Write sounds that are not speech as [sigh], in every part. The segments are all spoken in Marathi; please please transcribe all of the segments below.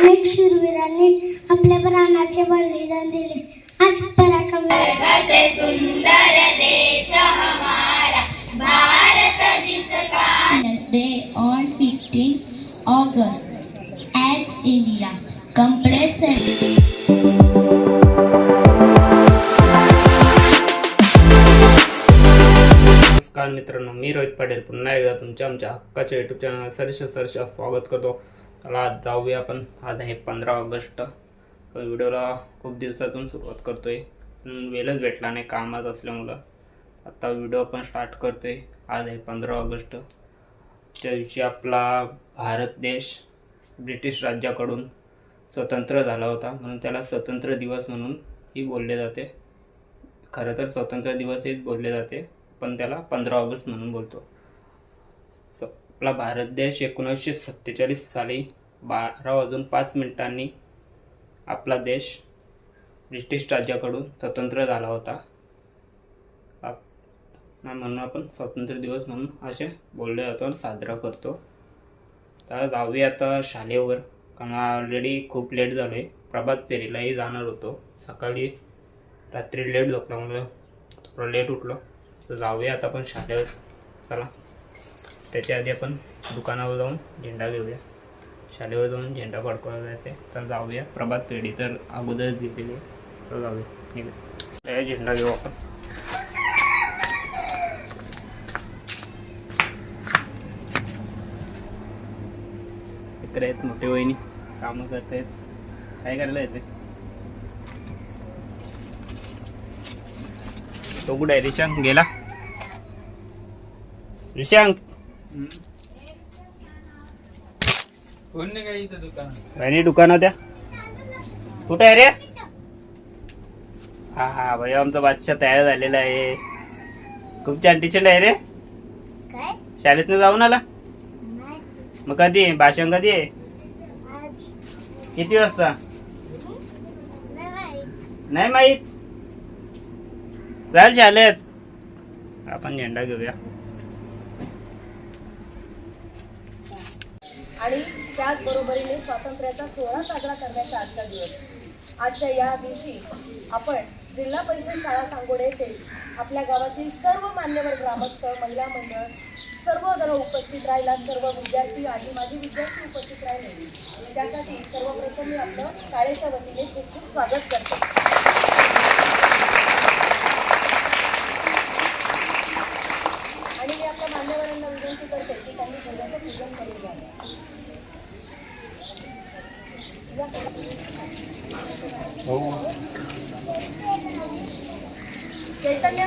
अनेक शूरवीरांनी आपल्या प्राणाचे बलिदान दिले. आज पराक्रम Independence Day on 15 August as India completes a नमस्कार मित्रांनो मी रोहित पाटील. पुन्हा एकदा तुमच्या आमच्या हक्काच्या युट्यूब चॅनल सरस सरस स्वागत करतो. चला आज जाऊया आपण. आज आहे पंधरा ऑगस्ट. व्हिडिओला खूप दिवसातून सुरुवात करतोय. पण वेळच भेटला नाही कामात असल्यामुळं. आता व्हिडिओ आपण स्टार्ट करतोय. आज आहे पंधरा ऑगस्ट. त्या दिवशी आपला भारत देश ब्रिटिश राज्याकडून स्वतंत्र झाला होता. म्हणून त्याला स्वतंत्र दिवस म्हणून ही बोलले जाते. खरं तर स्वतंत्र दिवस हेच बोलले जाते. पण त्याला पंधरा ऑगस्ट म्हणून बोलतो. आपला भारत देश एकोणीसशे सत्तेचाळीस साली बारा वाजून पाच मिनिटांनी आपला देश ब्रिटिश राज्याकडून स्वतंत्र झाला होता. आप- म्हणून आपण स्वातंत्र्य दिवस म्हणून असे बोलले जातो आणि साजरा करतो. तर जाऊया आता शालेवर कारण ऑलरेडी खूप लेट झालो आहे प्रभात फेरीलाही जाणार होतो. सकाळी रात्री लेट झोपल्यामुळे थोडं लेट उठलो. तर जाऊया आता आपण शाळेवर. चला. त्याच्या आधी आपण दुकानावर जाऊन झेंडा घेऊया. शाळेवर जाऊन झेंडा फडकवायला जायचे तर जाऊया. प्रभात पेढी तर अगोदरच दिलेली तर जाऊया. झेंडा घेऊ आपण. इकडे आहेत मोठे वहिनी. कामं करत आहेत काय करायला येते तो कुठे आहे? रिशांक गेला? रिशांक! कोण नाही काय इथं दुकान आणि दुकान होत्या. कुठे आहे रे? हा हा भाई आमचा बादशाह तयार झालेला आहे. खूप छान टीचर आहे रे? शाळेतनं जाऊन आला? मग कधी आहे? भाषण कधी आहे? किती वाजता? नाही. माहीत. नाही माहीत. चाल शाळेत. आपण झेंडा घेऊया. आणि त्याचबरोबरीने स्वातंत्र्याचा सोहळा साजरा करण्याचा आजचा दिवस. आजच्या या दिवशी आपण जिल्हा परिषद शाळा सांगोडे येथे आपल्या गावातील सर्व मान्यवर ग्रामस्थ महिला मंडळ सर्वजण उपस्थित राहिला. सर्व विद्यार्थी आणि माझे विद्यार्थी उपस्थित राहिले. त्यासाठी सर्वप्रथम मी आपलं शाळेच्या वतीने खूप खूप स्वागत करते. आणि मी आपल्या मान्यवरांना विनंती करते की त्यांनी ध्वजाचं पूजन करून घ्यावं चैतन्य?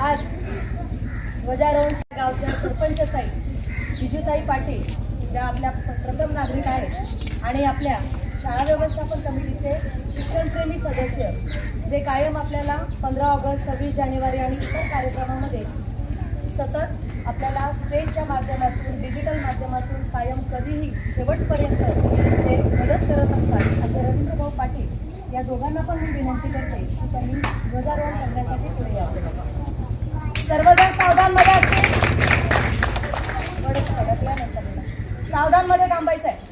आज ध्वजारोहण गावच्या सरपंचताई विजूताई पाटील ज्या आपल्या प- प्रथम नागरिक आहेत आणि आपल्या शाळा व्यवस्थापन कमिटीचे शिक्षणप्रेमी सदस्य जे कायम आपल्याला पंधरा ऑगस्ट सव्वीस जानेवारी आणि इतर कार्यक्रमामध्ये सतत आपल्याला स्टेजच्या माध्यमातून डिजिटल माध्यमातून कायम कधीही शेवटपर्यंत जे मदत करत असतात असे रवींद्रभाऊ पाटील या दोघांना पण मी विनंती करते की त्यांनी ध्वजारोहण करण्यासाठी पुढे यावं. सर्वजण सावधानमध्ये असतील थोडं अडकल्यानंतर सावधानमध्ये थांबायचं आहे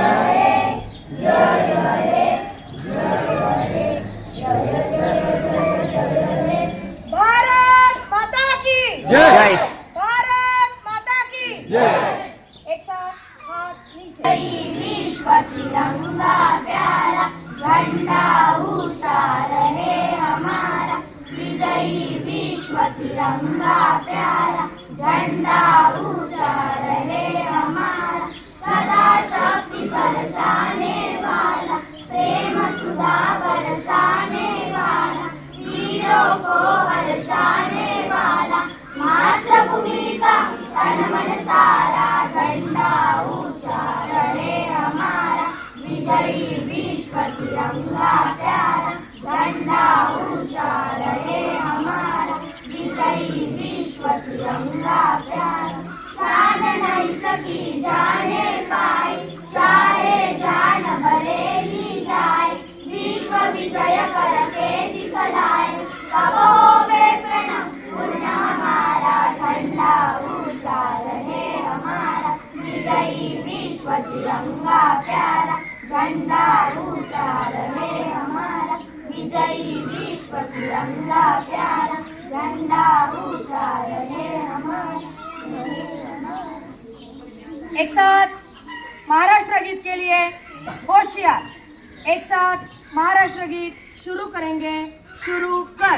की एक साथ महाराष्ट्र गीत के लिए होशियार। एक साथ महाराष्ट्र गीत शुरू करेंगे। शुरू कर।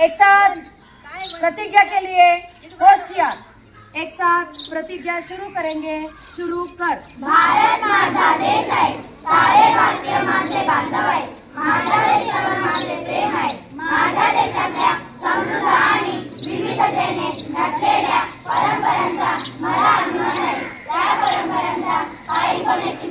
एक साथ प्रतिज्ञा के लिए होशियार। एक साथ प्रतिज्ञा शुरू करेंगे। शुरू कर। भारत माझा देश आहे. सारे भारतीय माझे बांधव आहे. माझ्या देशावर माझे प्रेम आहे. माझ्या देशातल्या समृद्ध आणि विविधतेने नटलेल्या परंपरांचा मला अभिमान आहे त्या परंपरांचा पायी होण्याची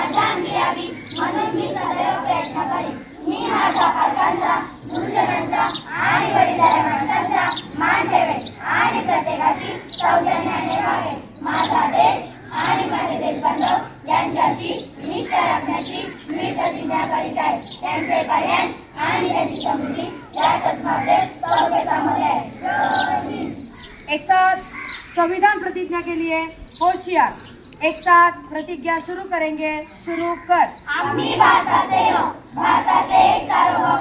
बाध्यता माझ्या अंगी यावी म्हणून मी सदैव प्रयत्न करीन. मी माझ्या पालकांचा गुरुजनांचा आणि वडीलधाऱ्या माणसांचा मान ठेवेन आणि प्रत्येकाशी सौजन्याने वागेन माझा देश आणि माझे देशबांधव यांच्याशी निष्ठा राखण्याची मी प्रतिज्ञा करीत आहे. त्यांचे कल्याण आणि त्यांची समृद्धी यातच माझे सौख्य सामोरे आहे. एक साथ संविधान प्रतिज्ञा के लिए होशियार। एक साथ प्रतिज्ञा शुरू करेंगे शुरू कर। आम्ही भारताचे हो भारताचे एक सार्वभौम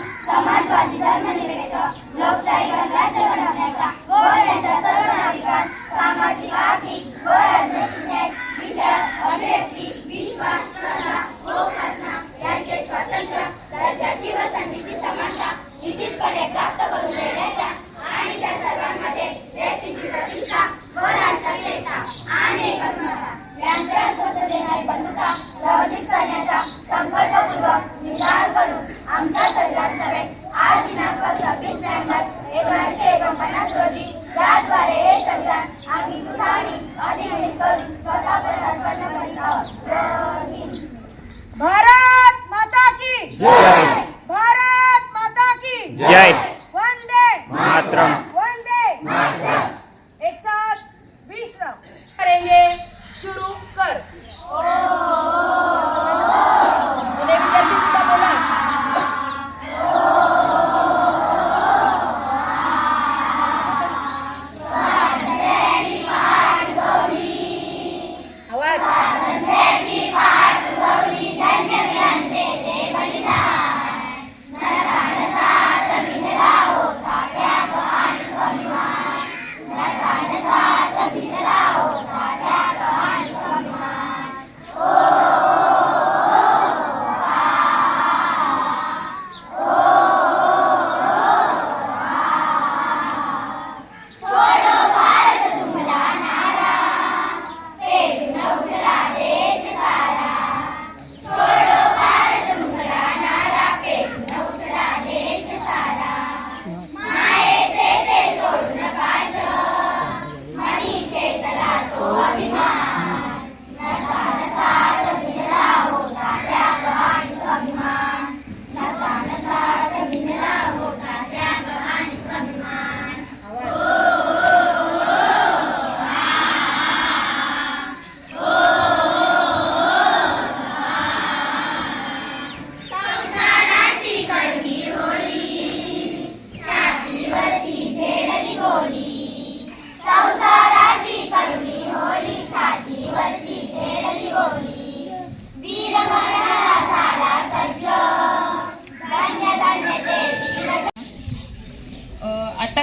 मातरम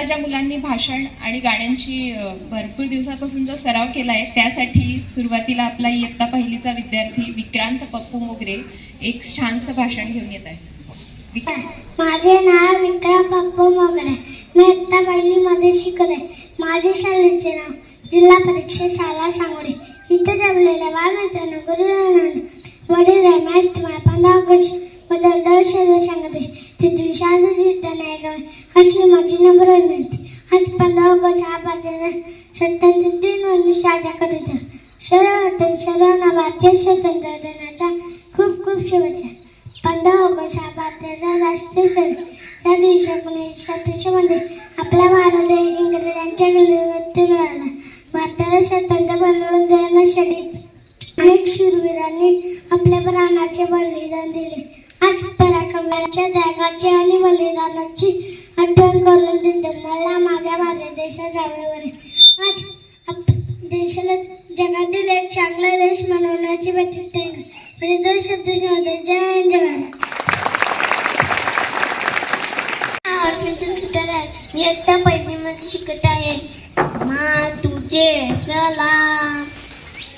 माझ्या मुलांनी भाषण आणि गाण्यांची भरपूर दिवसापासून जो सराव केला आहे त्यासाठी सुरुवातीला आपला इयत्ता पहिलीचा विद्यार्थी विक्रांत पप्पू मोगरे एक छानसं भाषण घेऊन येत आहे. माझे नाव विक्रम पप्पू मोगरे. मी इयत्ता पहिलीमध्ये शिकत आहे. माझे शाळेचे नाव जिल्हा परीक्षा शाळा सांगोडे. इथे जमलेल्या बालमित्रांनो गुरुजनांनो वडील रमेश तुम्हाला पंधरा ऑगस्ट बद्दल दोन शब्द सांगते. तिथून शांत जिद्दाने ऐकावे अशी माझी नम्र विनंती. आज पंधरा ऑगस्ट हा भारताचा स्वतंत्र दिन म्हणून साजरा करीत आहे. सर्वांना भारतीय स्वतंत्र दिनाच्या खूप खूप शुभेच्छा. पंधरा ऑगस्ट हा भारताचा राष्ट्रीय सण. या दिवशी एकोणीसशे सत्याऐंशीमध्ये आपला भारत इंग्रजांच्या विरोधात मिळाला. भारताला स्वतंत्र बनवून देण्यासाठी अनेक शूरवीरांनी आपल्या प्राणाचे बलिदान दिले. आज पराक्रमाच्या त्यागाची आणि बलिदानाची आठवण करून देते. मला माझ्या माझ्या देशाच्या अभिमान आज आप- देशाला जगातील एक चांगला देश बनवण्याची प्रतिक्रिया आहे. म्हणजे दोन शब्द सांगते जय हिंद, इयत्ता मी पहिलीमध्ये शिकत आहे. मा तुझे सलाम.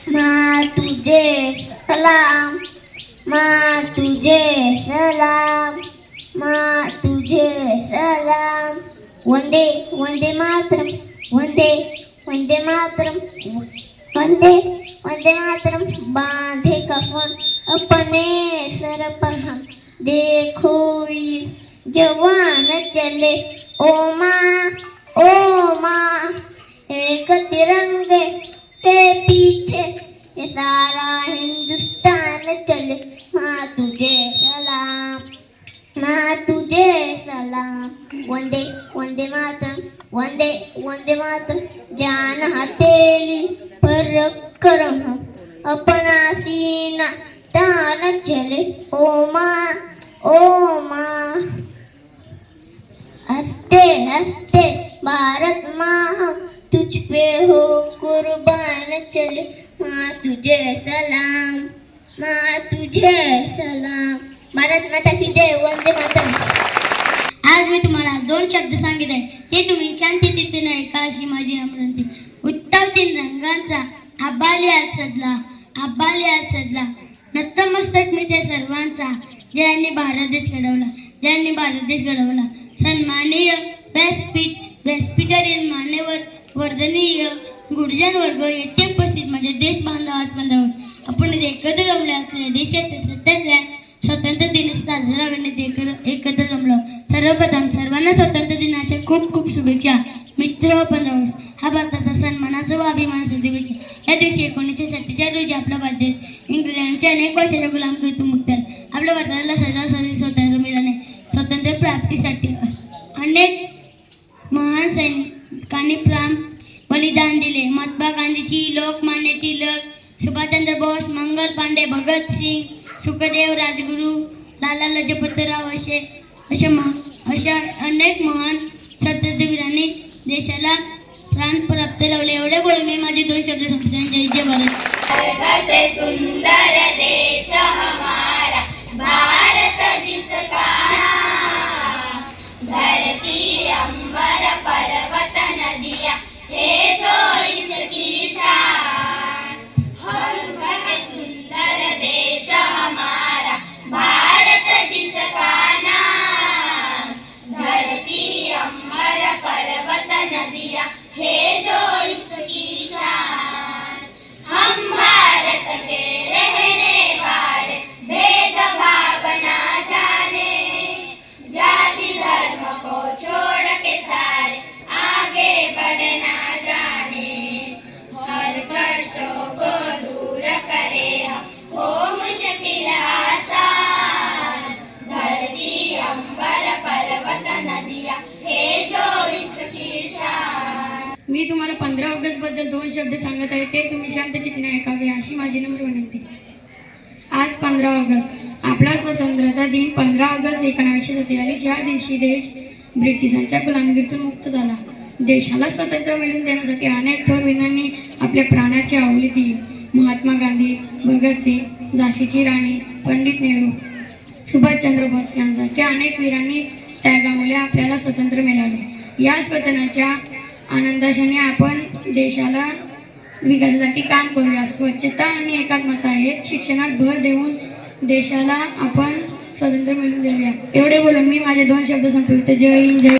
मा तुझे सलाम. मा तुझे सलाम मा तुझे सलाम। वंदे वंदे मातरम वंदे वंदे मातरम वंदे वंदे मातरम। बांधे कफन अपने सर पर हम। देखो वीर जवान चले। ओ माँ ओ माँ एक तिरंगे के पीछे ये सारा हिंदुस्तान चले। माँ तुझे सलाम। माँ तुझे सलाम। वंदे वंदे मातरम, वंदे वंदे मातरम। जान हथेली पर कर हम अपना सीना तान चले, ओ माँ ओ माँ। हँसते हँसते भारत माँ हम तुझ पे हो कुर्बान चले। माँ तुझे सलाम। मा तुझे सलाम. भारत माता की जय वंदे मातरम. आज मी तुम्हाला दोन शब्द सांगित आहे. ते तुम्ही शांती देते नाही का अशी माझी विनंती. उत्तम तीन रंगांचा आबाली आज सजला आबाली आज सजला नतमस्तक मी त्या सर्वांचा ज्यांनी भारत देश घडवला ज्यांनी भारत देश घडवला. सन्माननीय व्यासपीठ व्यासपीठातील मान्यवर वर्धनीय गुरुजन वर्ग येथे उपस्थित माझ्या देश बांधवात बांधव आपण एकत्र जमलो असलेल्या देशाच्या सध्याच्या स्वातंत्र्य दिन साजरा करण्यात एकत्र एकत्र जमलो. सर्वप्रथम सर्वांना स्वातंत्र्य दिनाच्या खूप खूप शुभेच्छा. मित्र व हा भारताचा सन्मानाचा व अभिमानाचा दिवस शब्द सांगत आहे ते तुम्ही शांतचितीने ऐकावे अशी माझी नम्र विनंती. आज पंधरा ऑगस्ट आपला स्वतंत्रता दिन पंधरा ऑगस्ट एकोणावीसशे सत्तेचाळीस. या दिवशी देश ब्रिटिशांच्या गुलामगिरीतून मुक्त झाला. देशाला स्वातंत्र्य मिळवून देण्यासाठी अनेक थोर वीरांनी आपल्या प्राणाची आवली दिली महात्मा गांधी भगतसिंग झाशीची राणी पंडित नेहरू सुभाषचंद्र बोस यांसारख्या अनेक वीरांनी त्यागामुळे आपल्याला स्वतंत्र मिळाले. या स्वतंत्राच्या आनंदाशाने आपण देशाला विकासासाठी काम करूया. स्वच्छता आणि एकात्मता आहेत शिक्षणात भर देऊन देशाला आपण स्वातंत्र्य मिळवून देऊया. एवढे बोलून मी माझे दोन शब्द संपविते. जय हिंद जय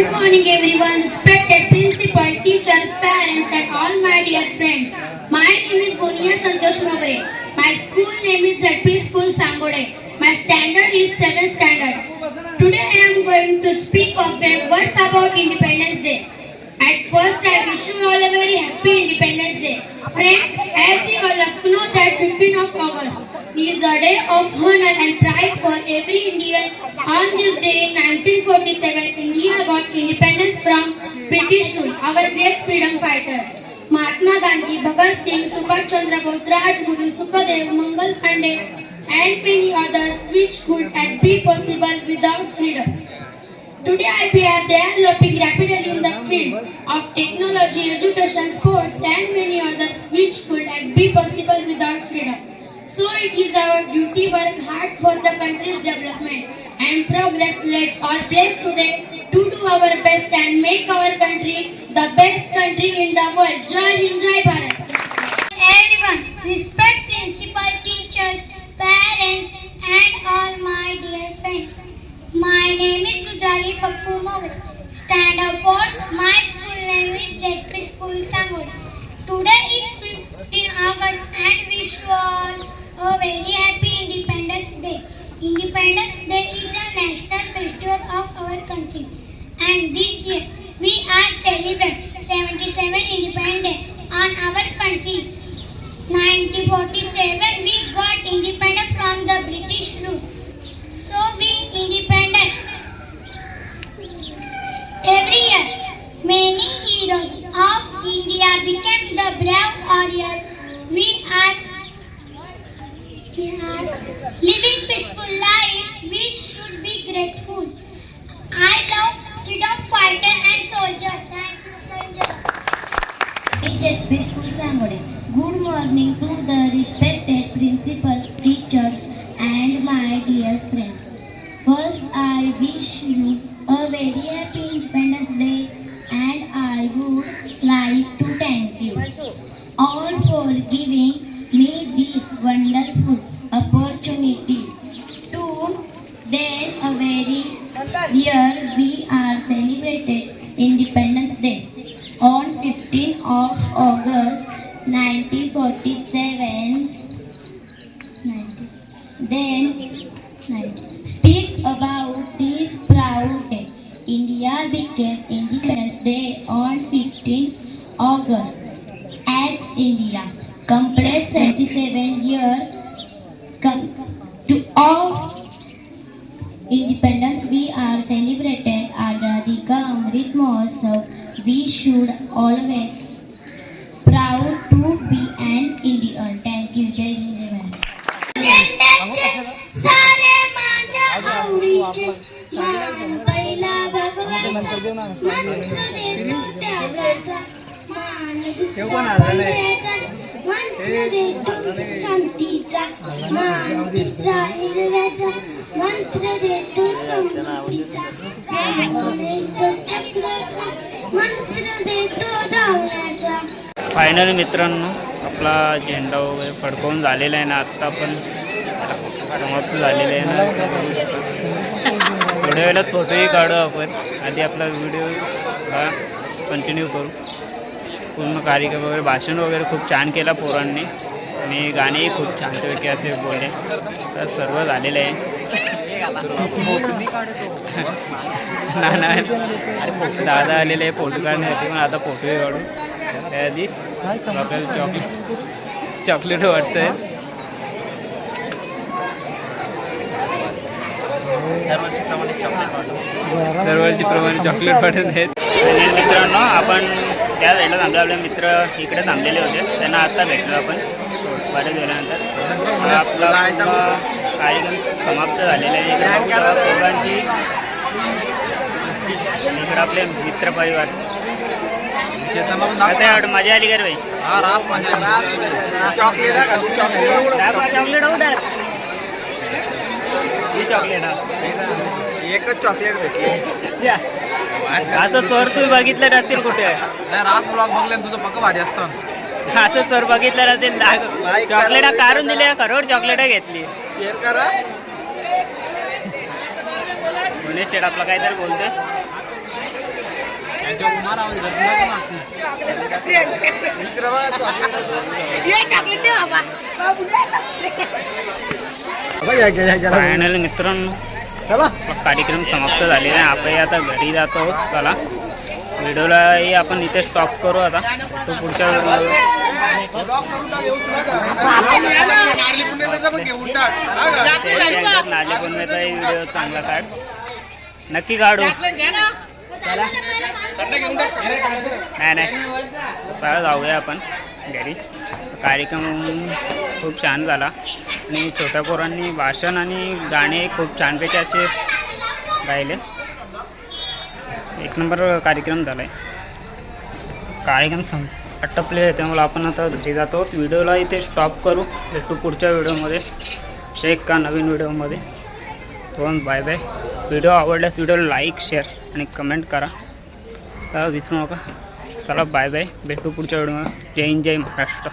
Good morning everyone, respected principal, teachers, parents and all my dear friends. My name is Bonia Santosh Mogre. My school name is ZP School Sangode. My standard is 7th standard. Today I am going to speak of a words about Independence Day. At first I wish you all a very happy Independence Day. Friends, as you all know that 15th of August is a day of honor and pride for every Indian. On this day in 1947, India got independence from British rule, our great freedom fighters. Mahatma Gandhi, Bhagat Singh, Subhash Chandra Bose, Rajguru, Sukhdev, Mangal Pandey and many others which could not be possible without freedom. Today I we are developing rapidly in the field of technology, education, sports and many others which could not be possible without freedom. It is our duty work hard for the country's development and progress. Let's all pledge today to do our best and make our country the best country in the world. Jai Hind, Jai Bharat. Everyone, respect principal, teachers, parents and all my dear friends. My name is Rudrali Pappu Mogat. Stand up for my school name is ZP School Sangoli. Today is 15 August and wish you all a very happy Independence Day. Independence Day is a national festival of our country. And this year we are celebrating 77 Independence on our country. 1947 we got independence from the British rule. So we independence. Every year, many heroes of India became the brave warriors. We are living peaceful life. We should be grateful. I love freedom fighter and soldier. Thank you, soldier. School Sangode. Good morning to the respected principal, years शांतीचा मंत्र देतो समृद्धीचा मंत्र देतो धावण्याचा फायनली मित्रांनो आपला झेंडा वगैरे फडकवून झालेला आहे ना आत्ता पण समाप्त झालेलं आहे ना. थोड्या फोटोही काढू आपण. आधी आपला व्हिडिओ हा कंटिन्यू करू. पूर्ण कार्यक्रम वगैरे भाषण वगैरे खूप छान केला पोरांनी. आणि गाणेही खूप छानपैकी असे बोलले. तर सर्व झालेलं आहे. [laughs] ना नाही दादा आलेले आहे फोटो काढण्यासाठी पण आता फोटोही काढू. त्याआधी आपल्याला चॉकलेट चॉकलेट आहे दरवर्षी प्रमाणे चॉकलेट वाटत आहेत. आणि मित्रांनो आपण त्या साईडला थांबलो. आपले मित्र इकडे थांबलेले होते. त्यांना आत्ता भेटलो आपण. वाटत गेल्यानंतर आपला कार्यक्रम समाप्त झालेला आहे. पोरांची इकडे आपले मित्र परिवार. कसं आहे वाटतं? मजा आली का रे चॉकलेट ऑर्डर ही चॉकलेट एकच चॉकलेट भेटली. असं चोर तुम्ही बघितलं राहतील कुठे. रास ब्लॉग बघले तुझं पक्क भारी असतं. असं चोर बघितलं राहतील चॉकलेट काढून दिले करोड चॉकलेट घेतली. शेअर करा. गुणेश शेठ आपला काहीतरी बोलते फायनल मित्रांनो. चला. कार्यक्रम समाप्त झालेला आहे. आपण आता घरी जातो. आहोत चला व्हिडिओलाही आपण इथे स्टॉप करू आता. तो पुढच्या नाले बनवायचाही व्हिडिओ चांगला काढ. नक्की काढू. नाही नाही. चला जाऊया आपण घरी. कार्यक्रम खूप छान झाला. आणि छोट्या पोरांनी भाषण आणि गाणे खूप छानपैकी असे गायले. एक नंबर कार्यक्रम झाला आहे कार्यक्रम सं आटपले आहे. त्यामुळे आपण आता घरी जातो. व्हिडिओला इथे स्टॉप करू. भेटू पुढच्या व्हिडिओमध्ये. शेक का नवीन व्हिडिओमध्ये. तो बाय बाय व्हिडिओ आवडल्यास व्हिडिओला लाईक शेअर आणि कमेंट करा. तर विसरू नका. चला बाय बाय भेटू पुढच्या व्हिडिओमध्ये. जय हिंद जय महाराष्ट्र.